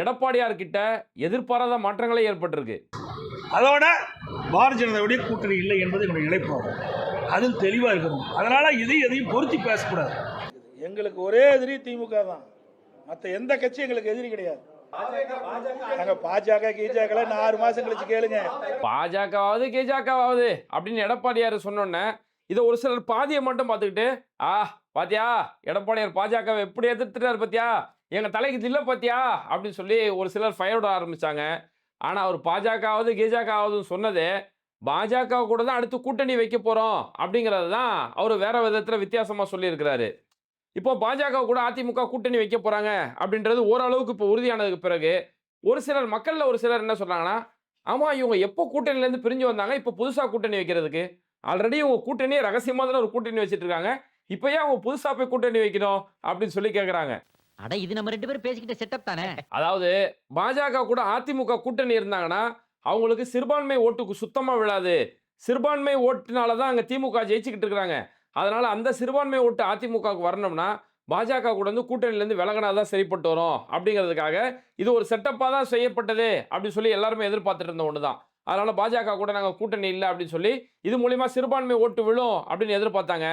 எடப்பாடியார் கிட்ட எதிர்பாராத மாற்றங்களே ஏற்பட்டிருக்கு. அதோட பாரதிய ஜனதாவுடைய கூட்டணி இல்லை என்பது என்னுடைய நிலைப்பாடு. அதில் தெளிவாக இருக்கணும். அதனால் இதையும் எதையும் பொருத்தி பேசக்கூடாது. எங்களுக்கு ஒரே எதிரி திமுக தான். மற்ற எந்த கட்சியும் எங்களுக்கு எதிரி கிடையாது. நாங்கள் பாஜக கீஜாக்கெல்லாம் நான் ஆறு மாதம் கழிச்சு கேளுங்க. பாஜகவாவது கேஜாக்காவது அப்படின்னு எடப்பாடியார் சொன்னோன்னே இதை ஒரு சிலர் பாதியை மட்டும் பார்த்துக்கிட்டு ஆ பாத்தியா எடப்பாடியார் பாஜகவை எப்படி எதிர்த்துட்டார் பாத்தியா? எங்கள் தலைக்கு தில்ல பார்த்தியா அப்படின்னு சொல்லி ஒரு சிலர் ஃபயரோட ஆரம்பித்தாங்க ஆனால் அவர் பாஜகவாவது கேஜாக்காவதுன்னு சொன்னது பாஜக கூட தான் அடுத்து கூட்டணி வைக்க போகிறோம் அப்படிங்கிறது தான் அவர் வேற விதத்தில் வித்தியாசமாக சொல்லியிருக்கிறாரு. இப்போ பாஜக கூட அதிமுக கூட்டணி வைக்க போகிறாங்க அப்படின்றது ஓரளவுக்கு இப்போ உறுதியானதுக்கு பிறகு ஒரு சிலர் மக்களில் ஒரு சிலர் என்ன சொல்கிறாங்கன்னா ஆமாம் இவங்க எப்போ கூட்டணியிலேருந்து பிரிஞ்சு வந்தாங்க? இப்போ புதுசாக கூட்டணி வைக்கிறதுக்கு. ஆல்ரெடி இவங்க கூட்டணியே ரகசியமாக தானே ஒரு கூட்டணி வச்சுட்டு இருக்காங்க. இப்போ ஏன் அவங்க புதுசாக போய் கூட்டணி வைக்கணும் அப்படின்னு சொல்லி கேட்குறாங்க அட இது நம்ம ரெண்டு பேரும் பேசிக்கிட்ட செட்டப் தானே? அதாவது பாஜக கூட அதிமுக கூட்டணி இருந்தாங்கன்னா அவங்களுக்கு சிறுபான்மை ஓட்டுக்கு சுத்தமா விழாது. சிறுபான்மை ஓட்டுனால தான் அங்கே திமுக ஜெயிச்சுக்கிட்டு இருக்கிறாங்க. அதனால அந்த சிறுபான்மை ஓட்டு அதிமுகவுக்கு வரணும்னா பாஜக கூட வந்து கூட்டணியிலேருந்து விலகினா தான் சரிப்பட்டு வரும் அப்படிங்கிறதுக்காக இது ஒரு செட்டப்பாக தான் செய்யப்பட்டது அப்படின்னு சொல்லி எல்லாருமே எதிர்பார்த்துட்டு இருந்த ஒன்று தான் அதனால பாஜக கூட நாங்கள் கூட்டணி இல்லை அப்படின்னு சொல்லி இது மூலிமா சிறுபான்மை ஓட்டு விழும் அப்படின்னு எதிர்பார்த்தாங்க.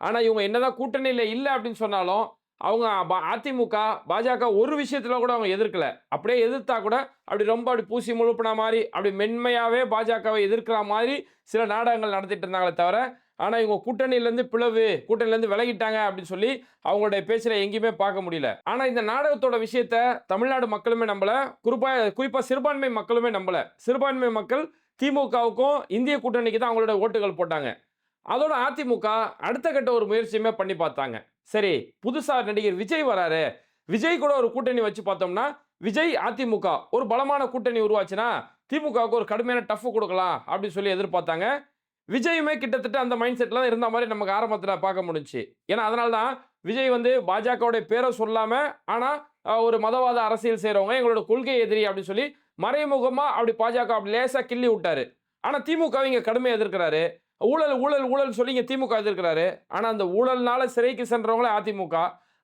ஆனால் இவங்க என்னதான் கூட்டணியில் இல்லை அப்படின்னு சொன்னாலும் அவங்க அதிமுக பாஜக ஒரு விஷயத்துல கூட அவங்க எதிர்க்கல. அப்படியே எதிர்த்தா கூட அப்படி ரொம்ப அப்படி பூசி முழுப்பின மாதிரி அப்படி மென்மையாகவே பாஜகவை எதிர்க்கிற மாதிரி சில நாடகங்கள் நடத்திட்டு இருந்தாங்களே தவிர ஆனால் இவங்க கூட்டணியிலேருந்து பிளவு கூட்டணியிலேருந்து விலகிட்டாங்க அப்படின்னு சொல்லி அவங்களுடைய பேச்சில் எங்கேயுமே பார்க்க முடியல. ஆனால் இந்த நாடகத்தோட விஷயத்த தமிழ்நாடு மக்களுமே நம்பலை. குறிப்பாக குறிப்பாக சிறுபான்மை மக்களுமே நம்பலை. சிறுபான்மை மக்கள் திமுகவுக்கும் இந்திய கூட்டணிக்கு தான் அவங்களோட ஓட்டுகள் போட்டாங்க. அதோட அதிமுக அடுத்த கட்ட ஒரு முயற்சியுமே பண்ணி பார்த்தாங்க. சரி புதுசாக நடிகர் விஜய் வராரு. விஜய் கூட ஒரு கூட்டணி வச்சு பார்த்தோம்னா விஜய் அதிமுக ஒரு பலமான கூட்டணி உருவாச்சுன்னா திமுகவுக்கு ஒரு கடுமையான டஃப் கொடுக்கலாம் அப்படின்னு சொல்லி எதிர்பார்த்தாங்க. விஜயுமே கிட்டத்தட்ட அந்த மைண்ட் செட்டில் தான் இருந்த மாதிரி நமக்கு ஆரம்பத்தில் பார்க்க முடிஞ்சுச்சு. ஏன்னா அதனால தான் விஜய் வந்து பாஜகவுடைய பேரை சொல்லாமல் ஆனால் ஒரு மதவாத அரசியல் செய்கிறவங்க எங்களோட கொள்கை எதிரி அப்படின்னு சொல்லி மறைமுகமாக அப்படி பாஜக அப்படி லேசாக கிள்ளி விட்டாரு. ஆனால் திமுக இங்கே கடுமையாக எதிர்க்கிறாரு. ஊழல் ஊழல் ஊழல் சொல்லி இங்கே திமுக எதிர்க்கிறாரு. ஆனால் அந்த ஊழல்னால சிறைக்கு சென்றவங்களே அதிமுக.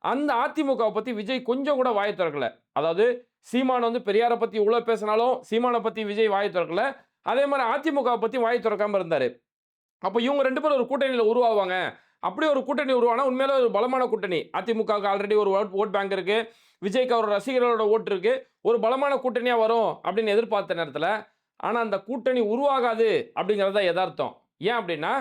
அந்த அதிமுகவை பற்றி விஜய் கொஞ்சம் கூட வாயை திறக்கல. அதாவது சீமான் வந்து பெரியாரை பற்றி இவ்வளோ பேசினாலும் சீமானை பற்றி விஜய் வாயை திறக்கல. அதே மாதிரி அதிமுகவை பற்றி வாயை திறக்காமல் இருந்தார். அப்போ இவங்க ரெண்டு பேரும் ஒரு கூட்டணியில் உருவாவாங்க. அப்படி ஒரு கூட்டணி உருவானா உண்மையில ஒரு பலமான கூட்டணி. அதிமுகவுக்கு ஆல்ரெடி ஒரு ஓட் ஓட் பேங்க் இருக்குது விஜய்க்கு அவர் ரசிகர்களோட ஓட்டு இருக்குது ஒரு பலமான கூட்டணியாக வரும் அப்படின்னு எதிர்பார்த்த நேரத்தில் ஆனால் அந்த கூட்டணி உருவாகாது அப்படிங்கிறது தான் யதார்த்தம். ஏன் அப்படின்னா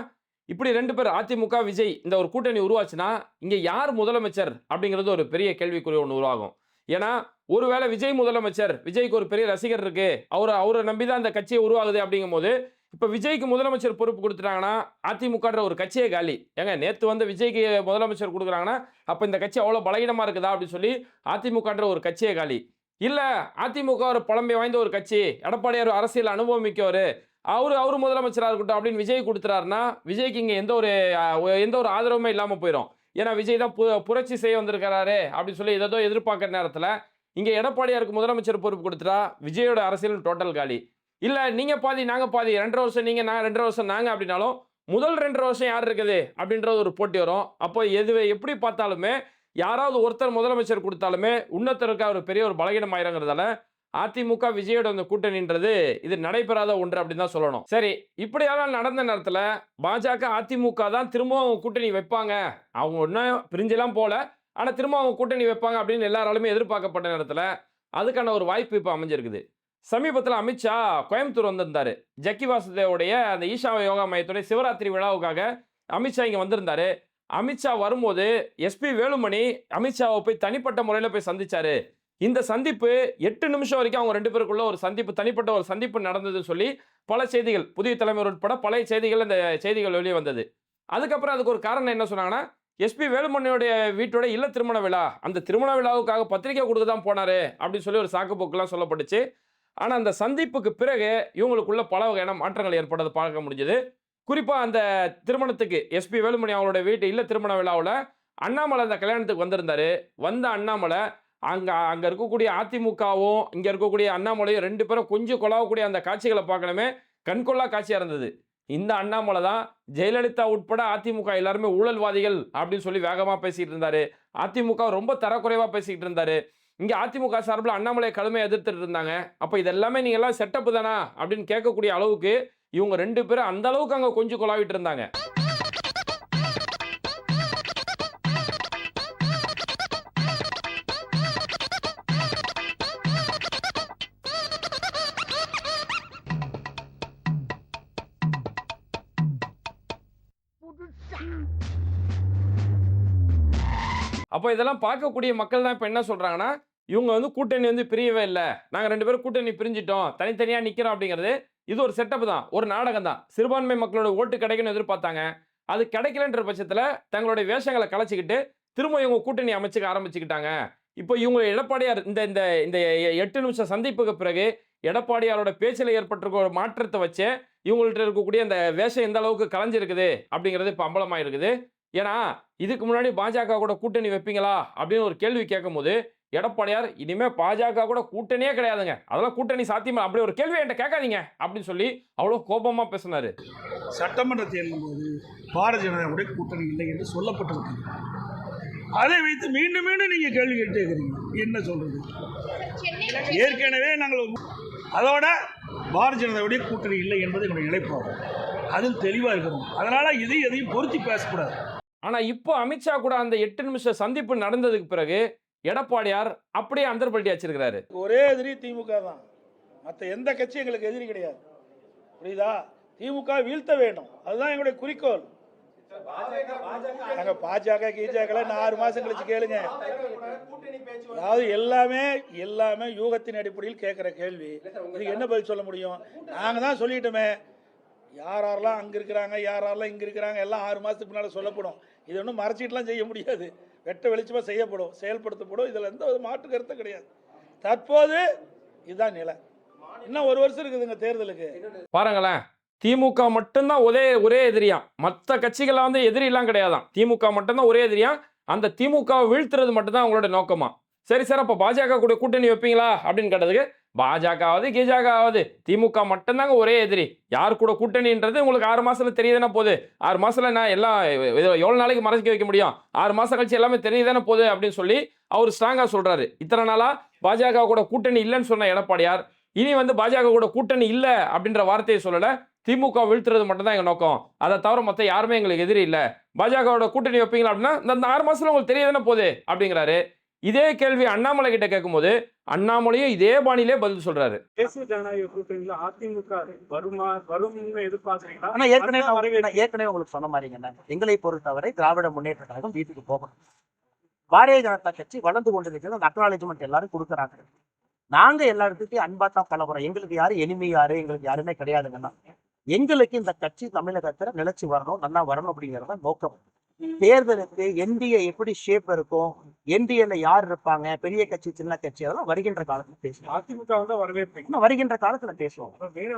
இப்படி ரெண்டு பேர் அதிமுக விஜய் இந்த ஒரு கூட்டணி உருவாச்சுன்னா இங்கே யார் முதலமைச்சர் அப்படிங்கிறது ஒரு பெரிய கேள்விக்குறி ஒன்று உருவாகும். ஏன்னா ஒருவேளை விஜய் முதலமைச்சர் விஜய்க்கு ஒரு பெரிய ரசிகர் இருக்கு அவர் அவரை நம்பி தான் அந்த கட்சியை உருவாகுது அப்படிங்கும்போது இப்போ விஜய்க்கு முதலமைச்சர் பொறுப்பு கொடுத்துட்டாங்கன்னா அதிமுகன்ற ஒரு கட்சியே காலி. ஏங்க நேற்று வந்து விஜய்க்கு முதலமைச்சர் கொடுக்குறாங்கன்னா அப்போ இந்த கட்சி அவ்வளோ பலகீனமாக இருக்குதா அப்படின்னு சொல்லி அதிமுகன்ற ஒரு கட்சியே காலி. இல்லை அதிமுக ஒரு பழமை வாய்ந்த ஒரு கட்சி எடப்பாடியார் அரசியல் அனுபவம் மிக்கவர் அவர் அவர் முதலமைச்சராக இருக்கட்டும் அப்படின்னு விஜய் கொடுத்துறாருன்னா விஜய்க்கு இங்கே எந்த ஒரு எந்த ஒரு ஆதரவுமே இல்லாமல் போயிடும் ஏன்னா விஜய் தான் பு புரட்சி செய்ய வந்திருக்கிறாரு அப்படின்னு சொல்லி ஏதோ எதிர்பார்க்குற நேரத்தில் இங்கே எடப்பாடியாருக்கு முதலமைச்சர் பொறுப்பு கொடுத்துட்டா விஜயோட அரசியல் டோட்டல் காலி. இல்லை நீங்கள் பாதி நாங்கள் பாதி ரெண்டரை வருஷம் நீங்கள் நான் ரெண்டரை வருஷம் நாங்கள் அப்படின்னாலும் முதல் ரெண்டரை வருஷம் யார் இருக்குது? அப்படின்றது ஒரு போட்டி வரும். அப்போ எது எப்படி பார்த்தாலுமே யாராவது ஒருத்தர் முதலமைச்சர் கொடுத்தாலுமே இன்னொருத்தருக்கு அவர் பெரிய ஒரு பலகீனம் ஆயிருங்கிறதால அதிமுக விஜயோட அந்த கூட்டணின்றது இது நடைபெறாத ஒன்று அப்படின்னு தான் சொல்லணும். சரி இப்படியெல்லாம் நடந்த நேரத்தில் பாஜக அதிமுக தான் திரும்பவும் அவங்க கூட்டணி வைப்பாங்க. அவங்க ஒன்றும் பிரிஞ்செல்லாம் போல ஆனால் திரும்ப அவங்க கூட்டணி வைப்பாங்க அப்படின்னு எல்லாராலுமே எதிர்பார்க்கப்பட்ட நேரத்தில் அதுக்கான ஒரு வாய்ப்பு இப்போ அமைஞ்சிருக்குது. சமீபத்தில் அமித்ஷா கோயம்புத்தூர் வந்திருந்தாரு. ஜக்கி வாசுதேவுடைய அந்த ஈஷா யோகா மையத்துடைய சிவராத்திரி விழாவுக்காக அமித்ஷா இங்கே வந்திருந்தாரு. அமித்ஷா வரும்போது எஸ்பி வேலுமணி அமித்ஷாவை போய் தனிப்பட்ட முறையில் போய் சந்தித்தார் இந்த சந்திப்பு எட்டு நிமிஷம் வரைக்கும் அவங்க ரெண்டு பேருக்குள்ள ஒரு சந்திப்பு தனிப்பட்ட ஒரு சந்திப்பு நடந்ததுன்னு சொல்லி பல செய்திகள் புதிய தலைமுறை உட்பட பழைய செய்திகள் இந்த செய்திகள் வெளியே வந்தது. அதுக்கப்புறம் அதுக்கு ஒரு காரணம் என்ன சொன்னாங்கன்னா எஸ்பி வேலுமணியோடைய வீட்டோட இல்ல திருமண விழா. அந்த திருமண விழாவுக்காக பத்திரிக்கை கொடுக்க தான் போனாரு அப்படின்னு சொல்லி ஒரு சாக்கு போக்குலாம் சொல்லப்பட்டுச்சு. ஆனால் அந்த சந்திப்புக்கு பிறகு இவங்களுக்குள்ள பல வகையான மாற்றங்கள் ஏற்பட்டதை பார்க்க முடிஞ்சது. குறிப்பாக அந்த திருமணத்துக்கு எஸ்பி வேலுமணி அவங்களோட வீட்டு இல்ல திருமண விழாவில் அண்ணாமலை அந்த கல்யாணத்துக்கு வந்திருந்தாரு. வந்த அண்ணாமலை அங்கே அங்கே இருக்கக்கூடிய அதிமுகவும் இங்கே இருக்கக்கூடிய அண்ணாமலையும் ரெண்டு பேரும் கொஞ்சம் கொலாவக்கூடிய அந்த காட்சிகளை பார்க்கணுமே. கண்கொள்ளா காட்சியாக இருந்தது. இந்த அண்ணாமலை தான் ஜெயலலிதா உட்பட அதிமுக எல்லாருமே ஊழல்வாதிகள் அப்படின்னு சொல்லி வேகமாக பேசிகிட்டு இருந்தாரு. அதிமுக ரொம்ப தரக்குறைவாக பேசிக்கிட்டு இருந்தாரு. இங்கே அதிமுக சார்பில் அண்ணாமலையை கடுமையை எதிர்த்துட்டு இருந்தாங்க. அப்போ இதெல்லாமே நீங்கள் எல்லாம் செட்டப் தானா? அப்படின்னு கேட்கக்கூடிய அளவுக்கு இவங்க ரெண்டு பேரும் அந்த அளவுக்கு அங்கே கொஞ்சம் கொலாவிட்டு இருந்தாங்க. அப்போ இதெல்லாம் பார்க்கக்கூடிய மக்கள் தான் இப்போ என்ன சொல்கிறாங்கன்னா இவங்க வந்து கூட்டணி வந்து பிரியவே இல்லை. நாங்கள் ரெண்டு பேரும் கூட்டணி பிரிஞ்சிட்டோம். தனித்தனியாக நிற்கிறோம் அப்படிங்கிறது இது ஒரு செட்டப் தான். ஒரு நாடகம் தான். சிறுபான்மை மக்களோட ஓட்டு கிடைக்குன்னு எதிர்பார்த்தாங்க. அது கிடைக்கலன்ற பட்சத்தில் தங்களுடைய வேஷங்களை கலைச்சிக்கிட்டு திரும்ப இவங்க கூட்டணி அமைச்சுக்க ஆரம்பிச்சுக்கிட்டாங்க. இப்போ இவங்க எடப்பாடியார் இந்த இந்த இந்த எட்டு நிமிஷம் சந்திப்புக்கு பிறகு எடப்பாடியாரோட பேச்சில் ஏற்பட்டிருக்க ஒரு மாற்றத்தை வச்சு இவங்கள்ட்ட இருக்கக்கூடிய அந்த வேஷம் எந்த அளவுக்கு கலைஞ்சிருக்குது அப்படிங்கிறது இப்போ அம்பலமாக இருக்குது ஏன்னா இதுக்கு முன்னாடி பாஜக கூட கூட்டணி வைப்பீங்களா? அப்படின்னு ஒரு கேள்வி கேட்கும்போது எடப்பாடியார் இனிமேல் பாஜக கூட கூட்டணியே கிடையாதுங்க. அதெல்லாம் கூட்டணி சாத்தியமா? அப்படி ஒரு கேள்வி என்கிட்ட கேட்காதீங்க அப்படின்னு சொல்லி அவ்வளோ கோபமாக பேசினாரு. சட்டமன்ற தேர்தல் போது பாரதிய ஜனதாவுடைய கூட்டணி இல்லை என்று சொல்லப்பட்டிருக்கு அதை வைத்து மீண்டும் மீண்டும் நீங்கள் கேள்வி கேட்டு இருக்கிறீங்க. என்ன சொல்றது? ஏற்கனவே நாங்கள் அதோட பாரதிய ஜனதாவுடைய கூட்டணி இல்லை என்பது என்னுடைய நிலைப்பாடு. அதில் தெளிவாக இருக்கிறோம் அதனால் இதை எதையும் பொருத்தி பேசக்கூடாது. ஆனால் இப்போ அமித்ஷா கூட அந்த எட்டு நிமிஷம் சந்திப்பு நடந்ததுக்கு பிறகு எடப்பாடியார் அப்படியே அந்தர்பல்ட்டி வச்சிருக்கிறாரு ஒரே எதிரி திமுக தான். மற்ற எந்த கட்சியும் எங்களுக்கு எதிரி கிடையாது. புரியுதா? திமுக வீழ்த்த வேண்டும். அதுதான் எங்களுடைய குறிக்கோள். நாங்கள் பாஜக கீஜாக்களை நான் ஆறு மாசம் கழிச்சு கேளுங்க. அதாவது எல்லாமே எல்லாமே யூகத்தின் அடிப்படையில் கேட்குற கேள்வி. இதுக்கு என்ன பதில் சொல்ல முடியும்? நாங்க தான் சொல்லிட்டோமே. யார் யாரெல்லாம் அங்க இருக்கிறாங்க யார் யாரெல்லாம் இங்க இருக்கிறாங்க எல்லாம் ஆறு மாசத்துக்கு முன்னால சொல்லப்படும். இது ஒன்றும் மறைச்சிட்டுலாம் செய்ய முடியாது. வெட்ட வெளிச்சமாக செய்யப்படும் செயல்படுத்தப்படும். இதில் எந்த ஒரு மாற்று கருத்தும் கிடையாது. தற்போது இதுதான் நிலை. இன்னும் ஒரு வருஷம் இருக்குதுங்க தேர்தலுக்கு. பாருங்களேன் திமுக மட்டும்தான் ஒரே ஒரே எதிரியா. மற்ற கட்சிகள்லாம் வந்து எதிரிலாம் கிடையாதான். திமுக மட்டும்தான் ஒரே எதிரியா. அந்த திமுக வீழ்த்துறது மட்டும்தான் அவங்களோட நோக்கமா. சரி சார் அப்போ பாஜக கூட கூட்டணி வைப்பீங்களா? அப்படின்னு கேட்டதுக்கு பாஜக ஆகுது ஆகுது திமுக மட்டும்தாங்க ஒரே எதிரி. யார் கூட கூட்டணின்றது உங்களுக்கு ஆறு மாசத்துல தெரியுதானே போகுது. ஆறு மாசத்துல நான் எல்லாம் எவ்வளோ நாளைக்கு மறைக்க வைக்க முடியும்? ஆறு மாசம் கழிச்சு எல்லாமே தெரியுதானே போகுது அப்படின்னு சொல்லி அவர் ஸ்ட்ராங்கா சொல்றாரு. இத்தனை நாளா பாஜக கூட கூட்டணி இல்லைன்னு சொன்ன எடப்பாடியார் இனி வந்து பாஜக கூட கூட்டணி இல்லை அப்படின்ற வார்த்தையை சொல்லல. திமுக வீழ்த்துறது மட்டும்தான் எங்க நோக்கம். அதை தவிர மற்ற யாருமே எங்களுக்கு எதிரி இல்லை. பாஜகவோட கூட்டணி வைப்பீங்களா அப்படின்னா இந்த- ஆறு மாசத்துல உங்களுக்கு தெரியாதானே போகுது அப்படிங்கிறாரு. இதே கேள்வி அண்ணாமலை கிட்ட கேட்கும்போது அண்ணாமலையும் இதே பாணியிலே பதில் சொல்றாரு. தேசிய ஜனநாயக கூட்டணியில அதிமுக வருமா வரும்னு எதிர்பார்க்கறீங்களா? ஆனா ஏற்கனவே நான் ஏற்கனவே உங்களுக்கு சொன்ன மாதிரிங்க எங்களை பொறுத்தவரை திராவிட முன்னேற்ற கழகம் வீட்டுக்கு போகணும். பாரதிய ஜனதா கட்சி வளர்ந்து கொண்டிருக்கிறது அந்த அக்னாலேஜ்மெண்ட் எல்லாரும் கொடுக்குறாங்க. நாங்க எல்லா இடத்துக்கும் அன்பா தான் பழகுறோம் எங்களுக்கு யாரு எனிமி யாரு எங்களுக்கு யாருமே கிடையாதுங்கன்னா எங்களுக்கு இந்த கட்சி தமிழகத்துல நிலைச்சு வரணும் நல்லா வரணும் அப்படிங்கறத நோக்கம். தேர்தலுக்கு என்டிஏ எப்படி ஷேப் இருக்கும் என்டிஏல யார் இருப்பாங்க பெரிய கட்சி சின்ன கட்சி அதெல்லாம் வருகின்ற காலத்துல பேசுவோம். அதிமுக வந்து வருகின்ற காலத்துல பேசுவோம்.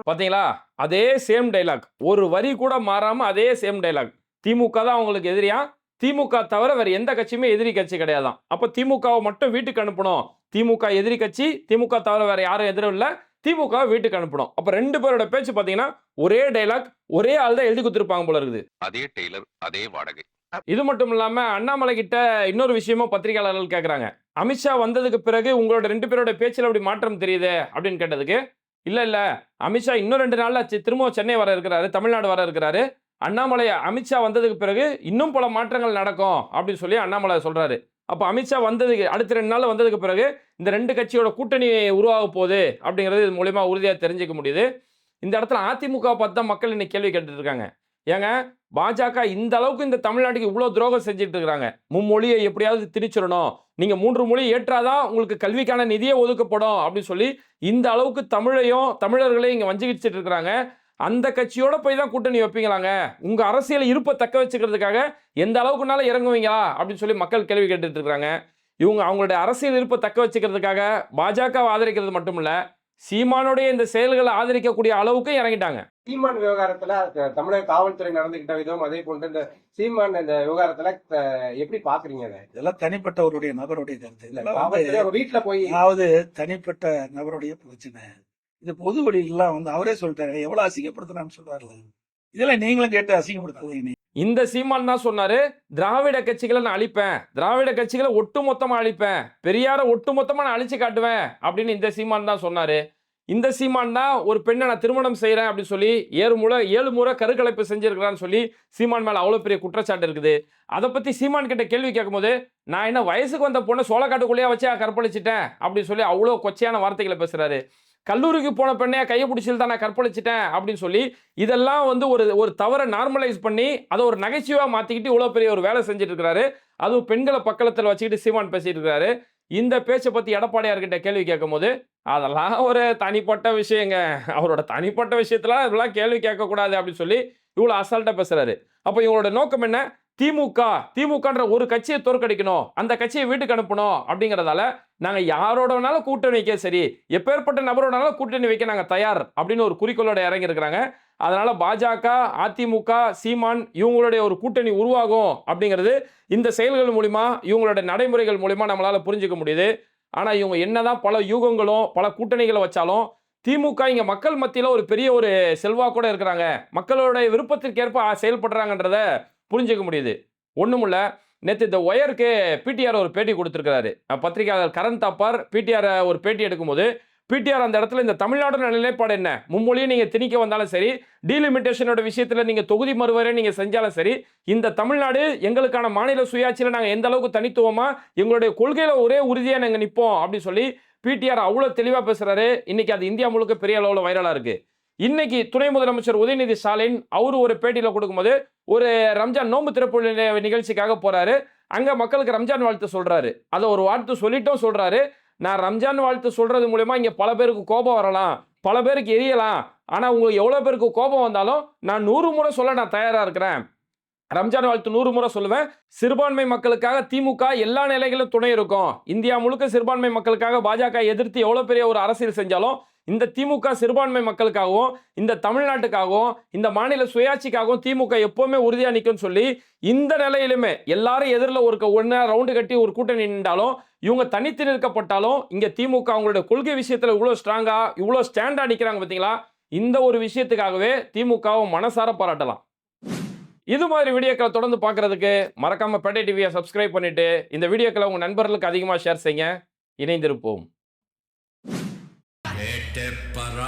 பாத்தீங்களா? அதே சேம் டைலாக் ஒரு வரி கூட மாறாம அதே சேம் டைலாக் திமுக தான் அவங்களுக்கு எதிரியா? திமுக தவிர வேற எந்த கட்சியுமே எதிரி கட்சி கிடையாதாம் அப்ப திமுகவை மட்டும் வீட்டுக்கு அனுப்பணும். திமுக எதிரி கட்சி திமுக தவிர வேற யாரும் எதிரும் இல்ல. திமுக வீட்டுக்கு அனுப்பணும். அப்ப ரெண்டு பேரோட பேச்சு பாத்தீங்கன்னா ஒரே டைலாக் ஒரே ஆள் தான் எழுதி கொடுத்துருப்பாங்க போல இருக்குது. அதே டெய்லர் அதே வாடகை. இது மட்டும் இல்லாமல் அண்ணாமலை கிட்ட இன்னொரு விஷயமும் பத்திரிகையாளர்கள் கேட்குறாங்க அமித்ஷா வந்ததுக்கு பிறகு உங்களோட ரெண்டு பேரோட பேச்சில் அப்படி மாற்றம் தெரியுது? அப்படின்னு கேட்டதுக்கு இல்லை இல்லை. அமித்ஷா இன்னும் ரெண்டு நாளில் திரும்பவும் திரும்ப சென்னை வர இருக்கிறாரு தமிழ்நாடு வர இருக்கிறாரு. அண்ணாமலை அமித்ஷா வந்ததுக்கு பிறகு இன்னும் பல மாற்றங்கள் நடக்கும். அப்படின்னு சொல்லி அண்ணாமலை சொல்கிறாரு அப்போ அமித்ஷா வந்ததுக்கு அடுத்த ரெண்டு நாள் வந்ததுக்கு பிறகு இந்த ரெண்டு கட்சியோட கூட்டணி உருவாக போகுது அப்படிங்கிறது இது மூலயமா உறுதியாக தெரிஞ்சுக்க முடியுது. இந்த இடத்துல அதிமுக பார்த்து தான் மக்கள் இன்னைக்கு கேள்வி கேட்டுட்ருக்காங்க ஏங்க பாஜக இந்த அளவுக்கு இந்த தமிழ்நாட்டுக்கு இவ்வளோ துரோகம் செஞ்சுட்டு இருக்கிறாங்க மும்மொழியை எப்படியாவது திணிச்சிடணும். நீங்கள் மூன்று மொழி ஏற்றாதான் உங்களுக்கு கல்விக்கான நிதியே ஒதுக்கப்படும் அப்படின்னு சொல்லி இந்த அளவுக்கு தமிழையும் தமிழர்களையும் இங்கே வஞ்சிக்கிட்டு இருக்கிறாங்க. அந்த கட்சியோட போய் தான் கூட்டணி வைப்பீங்களாங்க? உங்க அரசியல் இருப்பை தக்க வச்சுக்கிறதுக்காக எந்த அளவுக்குனாலும் இறங்குவீங்களா? அப்படின்னு சொல்லி மக்கள் கேள்வி கேட்டுட்டு இருக்காங்க இவங்க அவங்களுடைய அரசியல் இருப்பை தக்க வச்சுக்கிறதுக்காக பாஜகவை ஆதரிக்கிறது மட்டும் இல்லை சீமானுடைய இந்த செயல்களை ஆதரிக்கக்கூடிய அளவுக்கு இறங்கிட்டாங்க. சீமான் விவகாரத்துல தமிழக காவல்துறை நடந்துகிட்ட விதம் அதே போன்று இந்த சீமான் இந்த விவகாரத்துல எப்படி பாக்குறீங்க அதை? இதெல்லாம் தனிப்பட்டவருடைய நபருடைய கருத்து. இல்ல வீட்டுல போய் அதாவது தனிப்பட்ட நபருடைய பிரச்சனை. இது பொது வழியெல்லாம் வந்து அவரே சொல்லிட்டாரு. எவ்வளவு அசிங்கப்படுத்துறான்னு சொல்றாருல. இதெல்லாம் நீங்களும் கேட்டு அசிங்கப்படுத்தாதீங்க இந்த சீமான் தான் சொன்னாரு திராவிட கட்சிகளை நான் அழிப்பேன் திராவிட கட்சிகளை ஒட்டு மொத்தமாக அழிப்பேன் பெரியார ஒட்டுமொத்தமா நான் அழிச்சு காட்டுவேன் அப்படின்னு இந்த சீமான் தான் சொன்னாரு. இந்த சீமான் தான் ஒரு பெண்ணை நான் திருமணம் செய்கிறேன் அப்படின்னு சொல்லி ஏழு முறை ஏழு முறை கருக்கலைப்பு செஞ்சிருக்கிறான்னு சொல்லி சீமான் மேலே அவ்வளோ பெரிய குற்றச்சாட்டு இருக்குது. அதை பற்றி சீமான் கிட்ட கேள்வி கேட்கும்போது நான் என்ன வயசுக்கு வந்த பொண்ணை சோளக்காட்டுக்குள்ளேயே வச்சு கற்பழிச்சிட்டேன் அப்படின்னு சொல்லி அவ்வளோ கொச்சையான வார்த்தைகளை பேசுகிறாரு கல்லூரிக்கு போன பெண்ணையா கையை பிடிச்சில் தான் நான் கற்பழிச்சிட்டேன் அப்படின்னு சொல்லி இதெல்லாம் வந்து ஒரு ஒரு தவறை நார்மலைஸ் பண்ணி அதை ஒரு நகைச்சுவாக மாற்றிக்கிட்டு இவ்வளோ பெரிய ஒரு வேலை செஞ்சுட்டு இருக்கிறாரு அதுவும் பெண்களை பக்கத்தில் வச்சுக்கிட்டு சீமான் பேசிட்டு இருக்கிறாரு இந்த பேச்சை பற்றி எடப்பாடியார்கிட்ட கேள்வி கேட்கும்போது அதெல்லாம் ஒரு தனிப்பட்ட விஷயங்க. அவரோட தனிப்பட்ட விஷயத்துல இதெல்லாம் கேள்வி கேட்கக்கூடாது அப்படின்னு சொல்லி இவ்வளோ அசால்ட்டாக பேசுகிறாரு அப்போ இவங்களோட நோக்கம் என்ன? திமுக திமுகன்ற ஒரு கட்சியை தோற்கடிக்கணும். அந்த கட்சியை வீட்டுக்கு அனுப்பணும் அப்படிங்கிறதால நாங்கள் யாரோட வேணாலும் கூட்டணி வைக்க சரி எப்பேற்பட்ட நபரோடனாலும் கூட்டணி வைக்க நாங்கள் தயார் அப்படின்னு ஒரு குறிக்கோளோட இறங்கி இருக்கிறாங்க அதனால பாஜக அதிமுக சீமான் இவங்களுடைய ஒரு கூட்டணி உருவாகும் அப்படிங்கிறது இந்த செயல்கள் மூலிமா இவங்களுடைய நடைமுறைகள் மூலிமா நம்மளால் புரிஞ்சுக்க முடியுது. ஆனால் இவங்க என்னதான் பல யூகங்களும் பல கூட்டணிகளை வச்சாலும் திமுக இங்கே மக்கள் மத்தியில் ஒரு பெரிய ஒரு செல்வாக்கூட இருக்கிறாங்க. மக்களுடைய விருப்பத்திற்கேற்ப செயல்படுறாங்கன்றத புரிஞ்சிக்க முடியுது. ஒன்றுமில்ல நேற்று இந்த ஒயருக்கு பிடிஆர் ஒரு பேட்டி கொடுத்துருக்கிறாரு. பத்திரிகையாளர் கரண் தாப்பார் பிடிஆர் ஒரு பேட்டி எடுக்கும்போது பிடிஆர் அந்த இடத்துல இந்த தமிழ்நாடு நிலைப்பாடு என்ன? மும்மொழியை நீங்கள் திணிக்க வந்தாலும் சரி டீலிமிட்டேஷனோட விஷயத்தில் நீங்கள் தொகுதி மறுவரை நீங்கள் செஞ்சாலும் சரி இந்த தமிழ்நாடு எங்களுக்கான மாநில சுயாட்சியில் நாங்கள் எந்த அளவுக்கு தனித்துவமாக எங்களுடைய கொள்கையில் ஒரே உறுதியாக நாங்கள் நிற்போம் அப்படின்னு சொல்லி பிடிஆர் அவ்வளோ தெளிவாக பேசுகிறாரு இன்றைக்கி அது இந்தியா முழுக்க பெரிய அளவில் வைரலாக இருக்குது இன்னைக்கு துணை முதலமைச்சர் உதயநிதி ஸ்டாலின் அவர் ஒரு பேட்டியில் கொடுக்கும்போது ஒரு ரம்ஜான் நோம்பு திறப்பு நிகழ்ச்சிக்காக போறாரு. அங்க மக்களுக்கு ரம்ஜான் வாழ்த்து சொல்றாரு. அதை ஒரு வாழ்த்து சொல்லிட்டும் சொல்றாரு. நான் ரம்ஜான் வாழ்த்து சொல்றது மூலயமா இங்க பல பேருக்கு கோபம் வரலாம் பல பேருக்கு எரியலாம். ஆனா உங்களுக்கு எவ்வளவு பேருக்கு கோபம் வந்தாலும் நான் நூறு முறை சொல்ல நான் தயாரா இருக்கிறேன். ரம்ஜான் வாழ்த்து நூறு முறை சொல்லுவேன். சிறுபான்மை மக்களுக்காக திமுக எல்லா நிலைகளிலும் துணை இருக்கும். இந்தியா முழுக்க சிறுபான்மை மக்களுக்காக பாஜக எதிர்த்து எவ்வளோ பெரிய ஒரு அரசியல் செஞ்சாலும் இந்த திமுக சிறுபான்மை மக்களுக்காகவும் இந்த தமிழ்நாட்டுக்காகவும் இந்த மாநில சுயாட்சிக்காகவும் திமுக எப்போவுமே உறுதியாக நிற்கும்னு சொல்லி இந்த நிலையிலுமே எல்லாரும் எதிரில் ஒரு ஒன்றா ரவுண்டு கட்டி ஒரு கூட்டணி நின்றாலும் இவங்க தனித்து நிற்கப்பட்டாலும் இங்கே திமுக அவங்களுடைய கொள்கை விஷயத்தில் இவ்வளோ ஸ்ட்ராங்காக இவ்வளோ ஸ்டாண்டாக நிற்கிறாங்க பார்த்தீங்களா இந்த ஒரு விஷயத்துக்காகவே திமுகவும் மனசார பாராட்டலாம். இது மாதிரி வீடியோக்களை தொடர்ந்து பார்க்குறதுக்கு மறக்காமல் பேட்டை டிவியை சப்ஸ்கிரைப் பண்ணிவிட்டு இந்த வீடியோக்களை உங்கள் நண்பர்களுக்கு அதிகமாக ஷேர் செய்யுங்க. இணைந்திருப்போம். ഏറ്റപ്പറ